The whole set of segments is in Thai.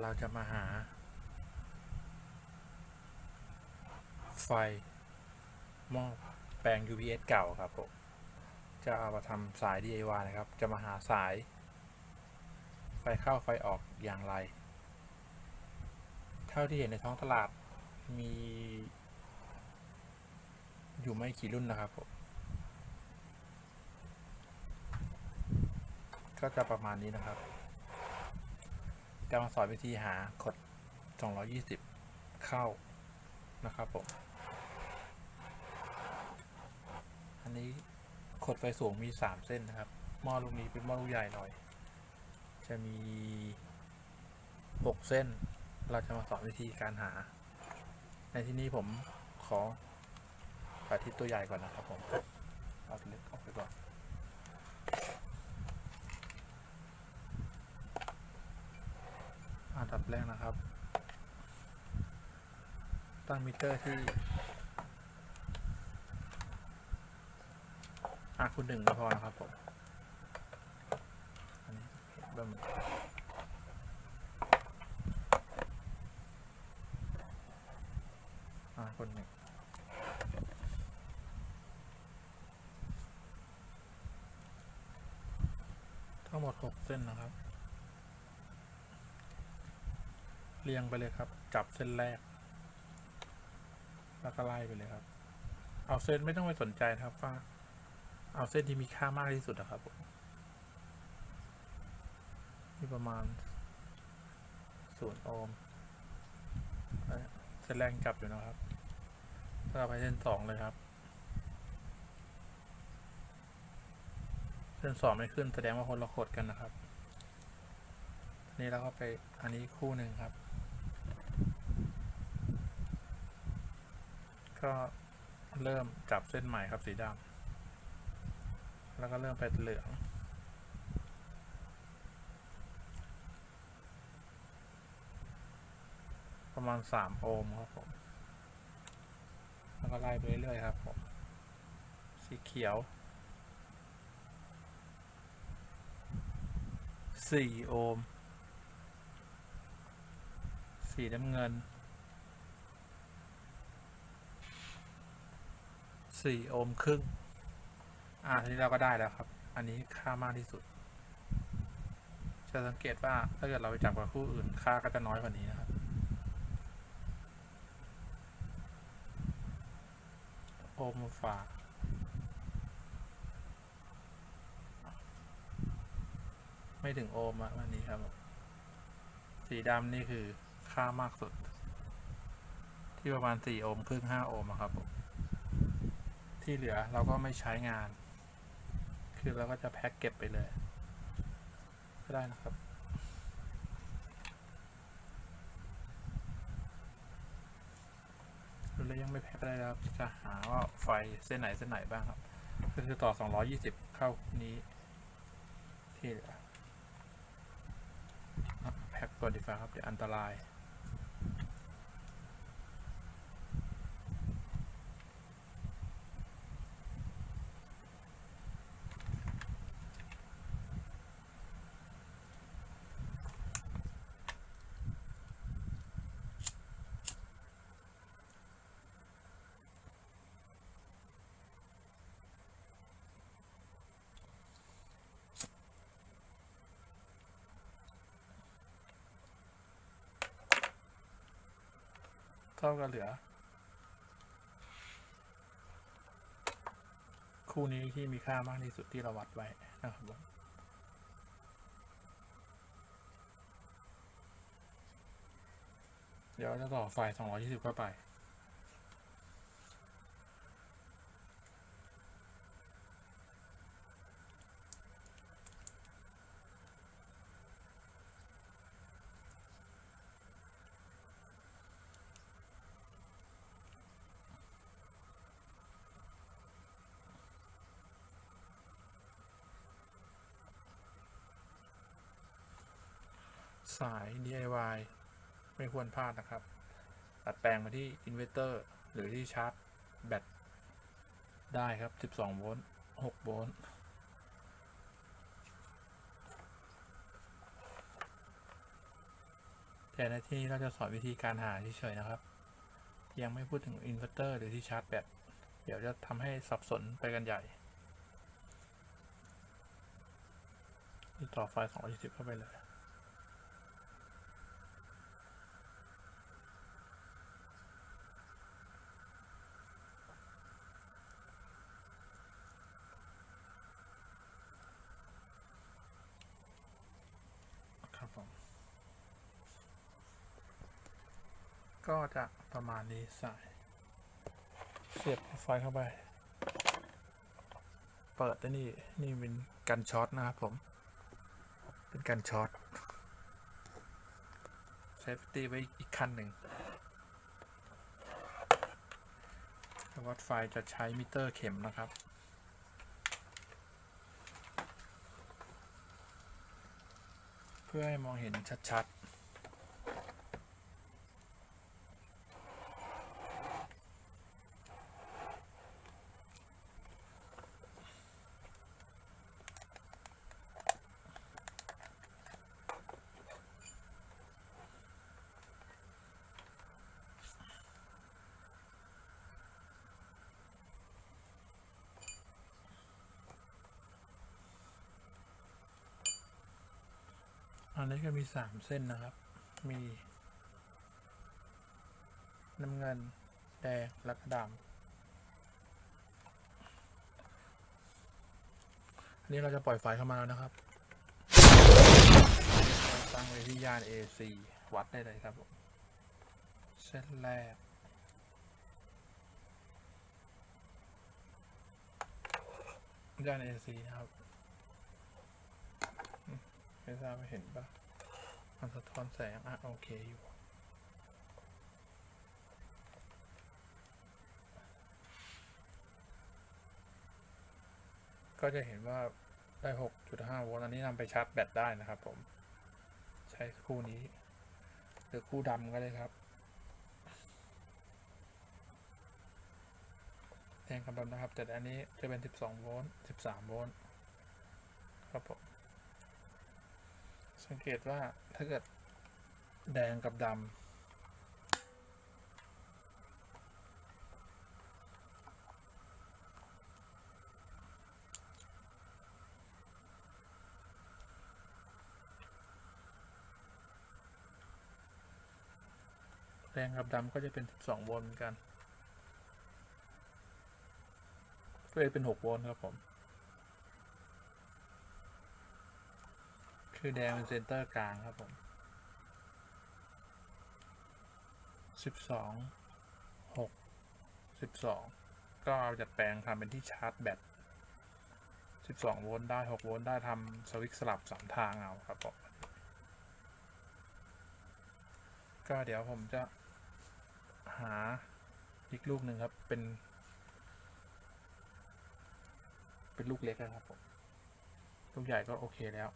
เราจะมาหา ไฟหม้อแปลง UPS เก่าครับผม จะเอามาทำสาย DIY นะครับ จะมาหาสาย ไฟเข้าไฟออกอย่างไร เท่าที่เห็นในท้องตลาดมี อยู่ไม่กี่รุ่นนะครับผมก็จะประมาณนี้นะครับ จะมาสอนวิธีหากด 220 เข้านะครับผม อันนี้ขดไฟสูงมี 3 เส้นนะครับ หม้อลูกนี้เป็นหม้อลูกใหญ่หน่อย จะมี 6 เส้น เราจะมาสอนวิธีการหา ในที่นี้ผมขอสาธิตตัวใหญ่ก่อนนะครับผม เอาเล็กออกไปก่อน อัน ดับแรกนะครับ ตั้งมิเตอร์ที่อคุณหนึ่งก็พอนะครับผม อันนี้เริ่มอาคุณหนึ่งทั้งหมดหกเส้นนะครับ เรียงไปเลยครับ จับเส้นแรก แล้วก็ไล่ไปเลยครับ เอาเส้นไม่ต้องไปสนใจนะครับว่าเอาเส้นที่มีค่ามากที่สุดนะครับผมนี่ประมาณศูนย์โอห์มเส้นแรกจับอยู่นะครับก็เอาไปเส้นสองเลยครับ เส้นสองไม่ขึ้นแสดงว่าคนละขดกันนะครับ นี่เราก็ไปอันนี้คู่หนึ่งครับ ก็เริ่มจับเส้นใหม่ครับสีดำแล้วก็เริ่มไปเหลือง ประมาณสามโอห์มครับผมแล้วก็ไล่ไปเรื่อยๆครับผม สีเขียวสี่โอห์ม สีน้ำเงิน สี่โอห์มครึ่ง อ่าทีนี้เราก็ได้แล้วครับ อันนี้ค่ามากที่สุด จะสังเกตว่าถ้าเกิดเราไปจับกับคู่อื่นค่าก็จะน้อยกว่านี้นะครับ โอห์มฝาไม่ถึงโอห์มอะวันนี้ครับ สีดำนี่คือ ค่ามากสุด ที่ประมาณสี่โอห์มครึ่งห้าโอห์มครับผมที่เหลือเราก็ไม่ใช้งาน คือเราก็จะแพ็คเก็บไปเลยก็ได้นะครับเรายังไม่แพ็คได้แล้วครับจะหาว่าไฟเส้นไหนเส้นไหนบ้างครับ ก็คือต่อ 220 เข้านี้ ที่เหลือแพ็คก่อนดีกว่าครับเดี๋ยวอันตราย เท่ากับเหลือ คู่นี้ที่มีค่ามากที่สุดที่เราวัดไว้นะครับผมเดี๋ยวจะต่อไฟ220 เข้าไป สาย DIY ไม่ควรพลาดนะครับ ตัดแปลงมาที่อินเวอร์เตอร์หรือที่ชาร์จแบตได้ครับ 12 โวลต์ 6 โวลต์เทแต่ในที่นี้เราจะสอนวิธีการหาเฉยๆนะครับ ยังไม่พูดถึงอินเวอร์เตอร์หรือที่ชาร์จแบต เดี๋ยวจะทำให้สับสนไปกันใหญ่ต่อไฟ220เข้าไปเลย ก็จะประมาณนี้ใส่เสียบไฟเข้าไป เปิดได้นี่นี่เป็นกันช็อตนะครับผม เป็นกันช็อตเซฟตี้ไว้อีกคันหนึ่งวัดไฟจะใช้มิเตอร์เข็มนะครับเพื่อให้มองเห็นชัด ๆ อันนี้ก็มีสามเส้นนะครับ มี น้ำเงิน แดง และก็ดำอันนี้เราจะปล่อยไฟเข้ามาแล้วนะครับตั้งไว้ที่ย่าน AC วัดได้เลยครับผมเส้นแรกย่าน AC นะครับอืม ไม่ทราบว่เห็นปะมันสะท้อนแสง อะ โอเคอยู่ก็จะเห็นว่าได้ 6.5 โวลต์ อันนี้นำไปชาร์จแบตได้นะครับผม ใช้คู่นี้ หรือคู่ดำก็ได้ครับแทนกับดำนะครับ แต่อันนี้จะเป็น 12 โวลต์ 13 โวลต์ ครับผม สังเกตว่าถ้าเกิดแดงกับดำแดงกับดำก็จะเป็น 12 โวลต์เหมือนกันก็จะเป็น 6 โวลต์ครับผม คือแดงเป็นเซนเตอร์กลางครับผม12 6 12ก็เอาจัดแปลงทำเป็นที่ชาร์จแบต12โวลต์ได้6โวลต์ได้ทำสวิตช์สลับ3ทางเอาครับผมก็เดี๋ยวผมจะหาอีกลูกหนึ่งครับ เป็น เป็นลูกเล็กนะครับผม ลูกใหญ่ก็โอเคแล้ว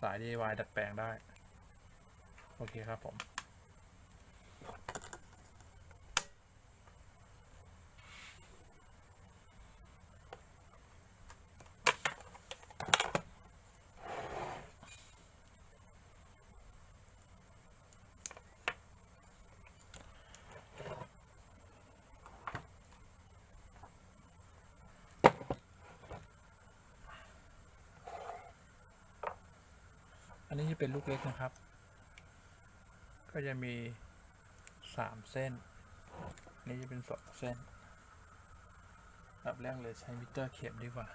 สาย DIY ดัดแปลงได้ โอเคครับผม นนี้จะเป็นลูกเล็กนะครับ ก็จะมีสามเส้นนนี้จะเป็นสองเส้นแบบแรกเลยใช้มิเตอร์เข็มดีกว่า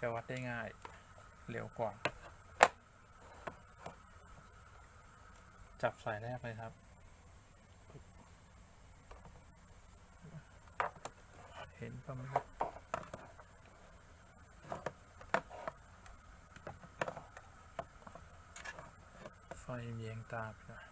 จะวัดได้ง่ายเร็วกว่า จับสายแรกเลยครับเห็นประมาณ ไฟเมียงตาไปหน่อย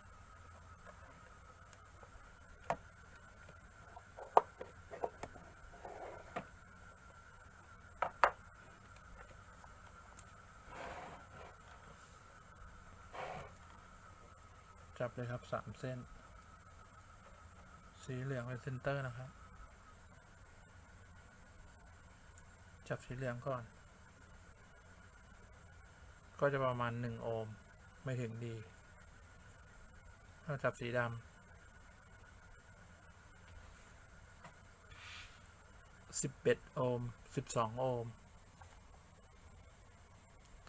จับเลยครับสามเส้น สีเหลืองเป็นเซนเตอร์นะครับ จับสีเหลืองก่อน ก็จะประมาณหนึ่งโอห์ม ไม่ถึงดีเราจับสีดำสิบเอ็ดโอห์มสิบสองโอห์ม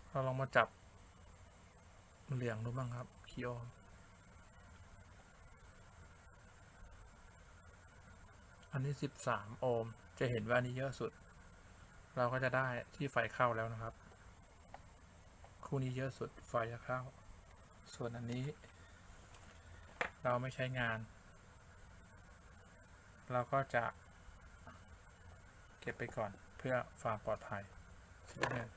เราลองมาจับ เหลืองดูบ้างครับกี่โอห์มอันนี้สิบสามโอห์มจะเห็นว่าอันนี้เยอะสุด เราก็จะได้ที่ไฟเข้าแล้วนะครับ คู่นี้เยอะสุดไฟจะเข้า ส่วนอันนี้ เราไม่ใช้งาน เราก็จะ เก็บไปก่อนเพื่อความปลอดภัยเนี่ย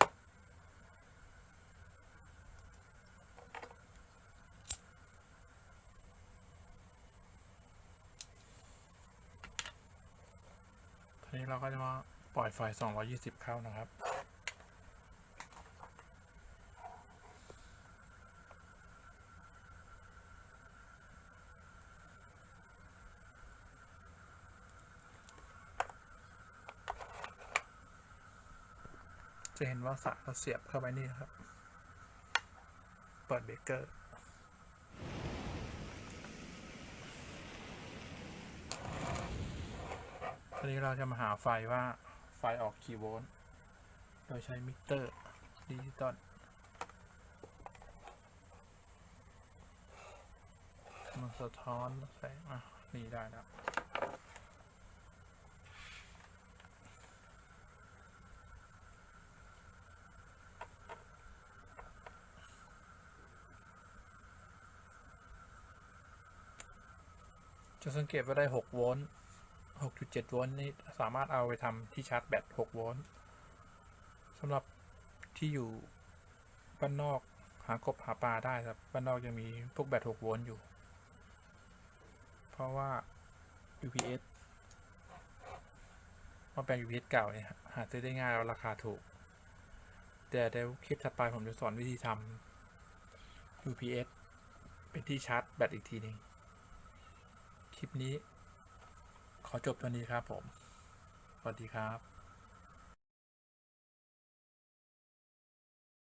ทีนี้เราก็จะมาปล่อยไฟ 220 เข้านะครับ จะเห็นว่าสายเราเสียบเข้าไปนี่ครับ เปิดเบรกเกอร์ ทีนี้เราจะมาหาไฟว่าไฟออกกี่โวลต์ โดยใช้มิเตอร์ดิจิตอลมันสะท้อนแสงอะ นี่ได้แล้ว จะสังเกตว่าได้ 6 โวลต์ 6.7 โวลต์นี่สามารถเอาไปทำที่ชาร์จแบต 6 โวลต์สำหรับที่อยู่บ้านนอกหากบหาปลาได้ครับ บ้านนอกยังมีพวกแบต 6 โวลต์อยู่ เพราะว่า UPS มาแปลง UPS เก่าเนี่ยหาซื้อได้ง่ายแล้วราคาถูก แต่เดี๋ยวคลิปถัดไปผมจะสอนวิธีทำ UPS เป็นที่ชาร์จแบตอีกทีหนึ่ง คลิปนี้ ขอจบตัวนี้ครับผม สวัสดีครับ